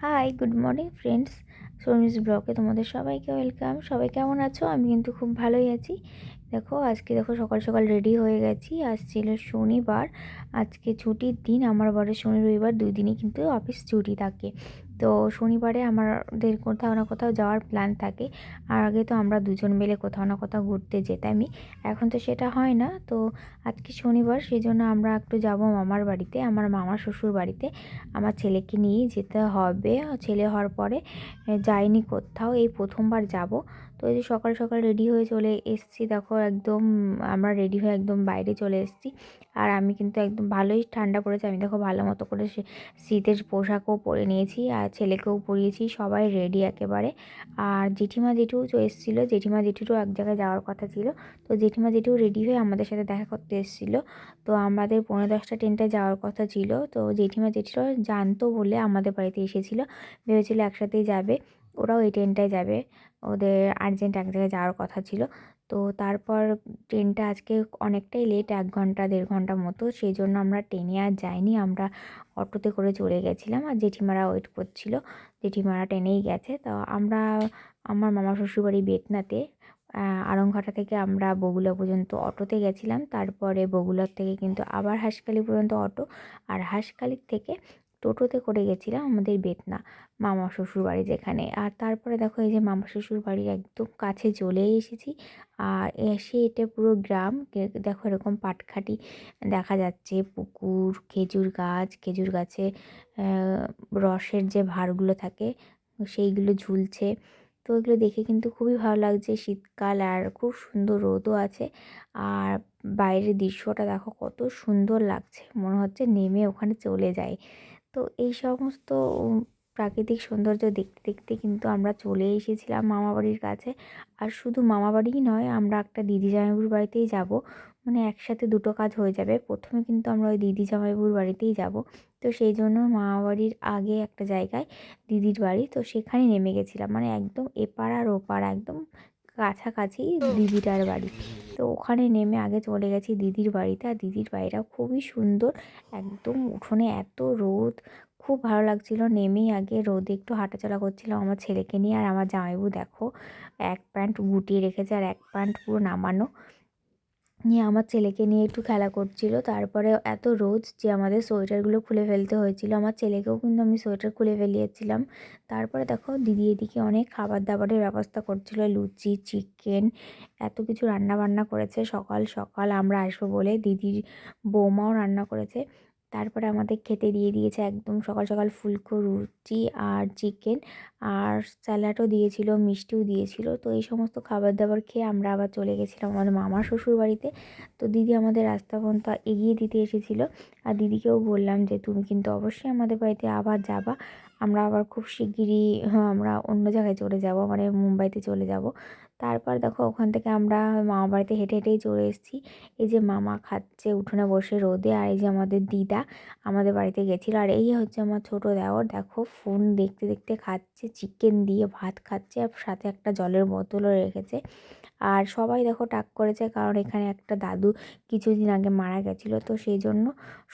High good morning friends শর্মিস ব্লগে তোমাদের সবাইকে ওয়েলকাম সবাই কেমন আছো? আমি কিন্তু খুব ভালোই আছি। দেখো, আজকে দেখো সকাল সকাল রেডি হয়ে গেছি। আজ ছিল শনিবার। আজকে ছুটির দিন। আমার বরের শনি রবিবার। দুই দিনই কিন্তু অফিস ছুটি থাকে। তো শনিবারে আমাদের কোথাও না কোথাও যাওয়ার প্ল্যান থাকে। আর আগে তো আমরা দুজন মিলে কোথাও না কোথাও ঘুরতে যেতামই। এখন তো সেটা হয় না। তো আজকে শনিবার সেই জন্য আমরা একটু যাব মামার বাড়িতে, আমার মামা শ্বশুর বাড়িতে। আমার ছেলেকে নিয়েই যেতে হবে। ছেলে হওয়ার পরে যাইনি কোথাও, এই প্রথমবার যাব। তো এই যে সকাল সকাল রেডি হয়ে চলে এসছি, দেখো একদম আমরা রেডি হয়ে একদম বাইরে চলে এসেছি। আর আমি কিন্তু একদম ভালোই ঠান্ডা পড়েছে। আমি দেখো ভালো মতো করে শীতের পোশাকও পরে নিয়েছি। আর ছেলেকেও পরিয়েছি সবাই রেডি একেবারে। আর জেঠিমা জেঠু এসেছিল, জেঠিমা জেঠুরও এক জায়গায় যাওয়ার কথা ছিল। তো জেঠিমা জেঠু রেডি হয়ে আমাদের সাথে দেখা করতে এসেছিল। তো আমাদের পনেরো দশটা ট্রেনটায় যাওয়ার কথা ছিল। তো জেঠিমা জেঠিরা জানতো বলে আমাদের বাড়িতে এসেছিল। ভেবেছিলো একসাথেই যাবে, ওরাও এই ট্রেনটায় যাবে। ওদের আর্জেন্ট এক জায়গায় যাওয়ার কথা ছিল। তো তারপর ট্রেনটা আজকে অনেকটাই লেট এক ঘণ্টা, দেড় ঘণ্টা মতো। সেই জন্য আমরা ট্রেনে আর যাইনি। আমরা অটোতে করে চলে গেছিলাম আর জেঠিমারা ওয়েট করছিল। জেঠিমারা ট্রেনেই গেছে। তো আমরা, আমার মামা শ্বশুরবাড়ি বেতনাতে আড়ংঘাটা থেকে আমরা বগুলা পর্যন্ত অটোতে গেছিলাম। তারপরে বগুলার থেকে কিন্তু আবার হাঁসখালি পর্যন্ত অটো। আর হাঁসখালির থেকে টোটোতে করে গেছিলাম আমাদের বেতনা, মামা শ্বশুর বাড়ি যেখানে। আর তারপরে দেখো এই যে মামা শ্বশুর বাড়ির একদম কাছে চলে এসেছি। আর এসে এটা পুরো গ্রাম দেখো এরকম পাটখাটি দেখা যাচ্ছে, পুকুর, খেজুর গাছ, খেজুর গাছে রসের যে ভারগুলো থাকে, সেইগুলো ঝুলছে। তো এগুলো দেখে কিন্তু খুবই ভালো লাগছে শীতকাল আর খুব সুন্দর রোদও আছে। আর বাইরের দৃশ্যটা দেখো কত সুন্দর লাগছে, মনে হচ্ছে নেমে ওখানে চলে যায় তো এই সমস্ত প্রাকৃতিক সৌন্দর্য দেখতে দেখতে কিন্তু আমরা চলে এসেছিলাম মামাবাড়ির কাছে। আর শুধু মামাবাড়িই নয়, আমরা একটা দিদি জামাইবুর বাড়িতেই যাব। মানে একসাথে দুটো কাজ হয়ে যাবে। প্রথমে কিন্তু আমরা ওই দিদি জামাইবুর বাড়িতেই যাব। তো সেই জন্য মামাবাড়ির আগে একটা জায়গায় দিদির বাড়ি, তো সেখানে নেমে গেছিলাম। মানে একদম এপার আর ওপার, একদম কাছাকাছি দিদিটার বাড়ি। তো ওখানে নেমে আগে চলে গেছি দিদির বাড়িতে। আর দিদির বাড়িটা খুবই সুন্দর একদম উঠোনে এত রোদ খুব ভালো লাগছিল। নেমেই আগে রোদে একটু হাঁটাচলা করছিলাম আমার ছেলেকে নিয়ে। আর আমার জামাইবু দেখো এক প্যান্ট গুটিয়ে রেখেছে আর এক প্যান্ট পুরো নামানো। নিয়ে আমার ছেলেকে নিয়ে একটু খেলা করছিল। তারপরে এত রোজ যে আমাদের সোয়েটারগুলো খুলে ফেলতে হয়েছিল, আমার ছেলেকেও কিন্তু আমি সোয়েটার খুলে ফেলিয়েছিলাম। তারপরে দেখো দিদি এদিকে অনেক খাবার দাবারের ব্যবস্থা করছিল, লুচি, চিকেন, এত কিছু রান্না বান্না করেছে। সকাল সকাল আমরা আসব বলে দিদির বৌমাও রান্না করেছে। তারপরে আমাদের খেতে দিয়ে দিয়েছে একদম সকাল সকাল ফুলকো, রুটি আর চিকেন। আর স্যালাডও দিয়েছিল, মিষ্টিও দিয়েছিল। তো এই সমস্ত খাবার দাবার খেয়ে আমরা আবার চলে গেছিলাম আমাদের মামার শ্বশুর বাড়িতে তো দিদি আমাদের রাস্তা পর্যন্ত এগিয়ে দিতে এসেছিল। আর দিদিকেও বললাম যে, তুমি কিন্তু অবশ্যই আমাদের বাড়িতে আবার যাবা। আমরা আবার খুব শিগগিরই হ্যাঁ, আমরা অন্য জায়গায় চলে যাব মানে মুম্বাইতে চলে যাব। তারপর দেখো ওখান থেকে আমরা মামা বাড়িতে হেঁটে হেঁটেই চলে এসেছি। এই যে মামা খাচ্ছে উঠোনে বসে রোদে আর এই যে আমাদের দিদা আমাদের বাড়িতে গেছিল। আর এই হচ্ছে আমার ছোটো দেওর। দেখো ফোন দেখতে দেখতে খাচ্ছে চিকেন দিয়ে ভাত খাচ্ছে আর সাথে একটা জলের বোতলও রেখেছে। আর সবাই দেখো টাক করেছে কারণ এখানে একটা দাদু কিছুদিন আগে মারা গেছিল তো সেই জন্য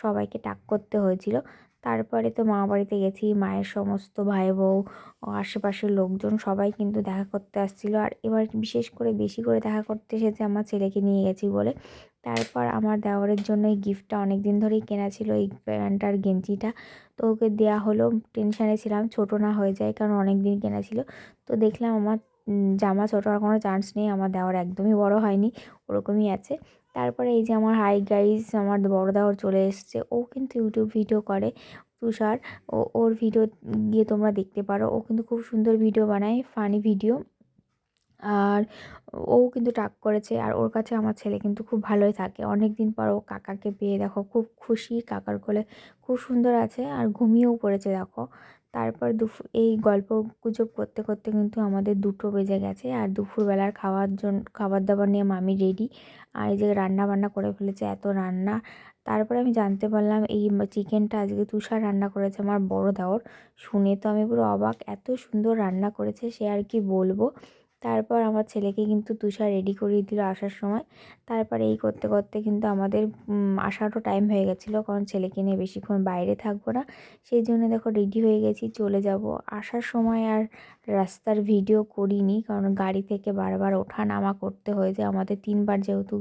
সবাইকে টাক করতে হয়েছিল। তারপরে তো মা বাড়িতে গেছি, মায়ের সমস্ত ভাই বউ আশেপাশের লোকজন সবাই কিন্তু দেখা করতে আসছিল। আর এবার বিশেষ করে বেশি করে দেখা করতে এসেছে আমার ছেলেকে নিয়ে গেছি বলে। তারপর আমার দেওয়ারের জন্য এই গিফটটা অনেক দিন ধরেই কেনা ছিল, এই প্যান্টার গেঞ্জিটা। তো ওকে দেওয়া হলো, টেনশানে ছিলাম, ছোটো না হয়ে যায় কারণ অনেক দিন কেনা ছিল। তো দেখলাম আমার জামা ছোটো হওয়ার কোনো চান্স নেই, আমার দেওয়ার একদমই বড় হয়নি, ওরকমই আছে। তারপরে এই যে আমার হাই গাইজ আমার বড় দেওয়ার চলে এসছে, ও কিন্তু ইউটিউব ভিডিও করে, তুষার। ও, ওর ভিডিও গিয়ে তোমরা দেখতে পারো, ও কিন্তু খুব সুন্দর ভিডিও বানায় ফানি ভিডিও আর ও কিন্তু টাক করেছে, আর ওর কাছে আমার ছেলে কিন্তু খুব ভালোই থাকে। অনেক দিন পর ও কাকাকে পেয়ে দেখো, খুব খুশি, কাকার কোলে খুব সুন্দর আছে, আর ঘুমিয়েও পড়েছে দেখো। তারপর দুপুর এই গল্প গুজব করতে করতে কিন্তু আমাদের দুটো বেজে গেছে। আর দুপুরবেলার খাওয়ার জন্য খাবার দাবার নিয়ে মামি রেডি আর এই যে রান্না বান্না করে ফেলেছে, এত রান্না। তারপরে আমি জানতে পারলাম এই চিকেনটা আজকে তুষার রান্না করেছে আমার বড় দেওর। শুনে তো আমি পুরো অবাক, এত সুন্দর রান্না করেছে সে আর কি বলব? তারপর আমার ছেলেকে কিন্তু তুষার রেডি করিয়ে দিল আসার সময়। তারপর এই করতে করতে কিন্তু আমাদের আসারও টাইম হয়ে গেছিল। কারণ ছেলেকে নিয়ে বেশিক্ষণ বাইরে থাকব না। সেই জন্য দেখো রেডি হয়ে গেছি, চলে যাব। আসার সময় আর রাস্তার ভিডিও করিনি। কারণ গাড়ি থেকে বারবার ওঠা নামা করতে হয়েছে। আমাদের তিনবার যেহেতু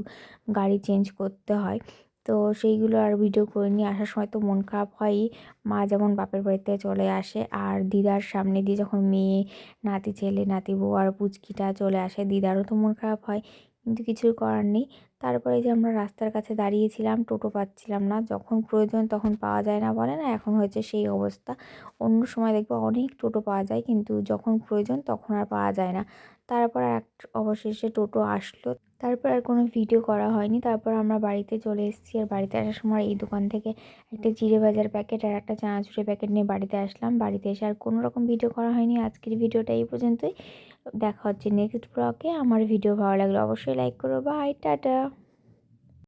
গাড়ি চেঞ্জ করতে হয়। তো সেইগুলো আর ভিডিও করে নিয়ে আসার সময় তো মন খারাপ হয়ই। মা যেমন বাপের বাড়িতে চলে আসে আর দিদার সামনে দিয়ে যখন মেয়ে, নাতি, ছেলে, নাতি, বউ আর পুচকিটা চলে আসে, দিদারও তো মন খারাপ হয়। কিন্তু কিছুই করার নেই। তারপরে যে আমরা রাস্তার কাছে দাঁড়িয়েছিলাম, টোটো পাচ্ছিলাম না। যখন প্রয়োজন তখন পাওয়া যায় না বলে না, এখন হয়েছে সেই অবস্থা। অন্য সময় দেখব অনেক টোটো পাওয়া যায় কিন্তু যখন প্রয়োজন তখন আর পাওয়া যায় না। তারপর এক অবশেষে টোটো আসলো। তারপর আর কোনো ভিডিও করা হয়নি। তারপর আমরা বাড়িতে চলে এসেছি আর বাড়িতে আসার সময় এই দোকান থেকে একটা জিরে ভাজার প্যাকেট আর একটা চানাচুরের প্যাকেট নিয়ে বাড়িতে আসলাম। বাড়িতে এসে আর কোনো রকম ভিডিও করা হয়নি। আজকের ভিডিওটা এই পর্যন্তই। দেখা হচ্ছে নেক্সট ব্লগে আমার ভিডিও ভালো লাগলে অবশ্যই লাইক করো। Bye tata.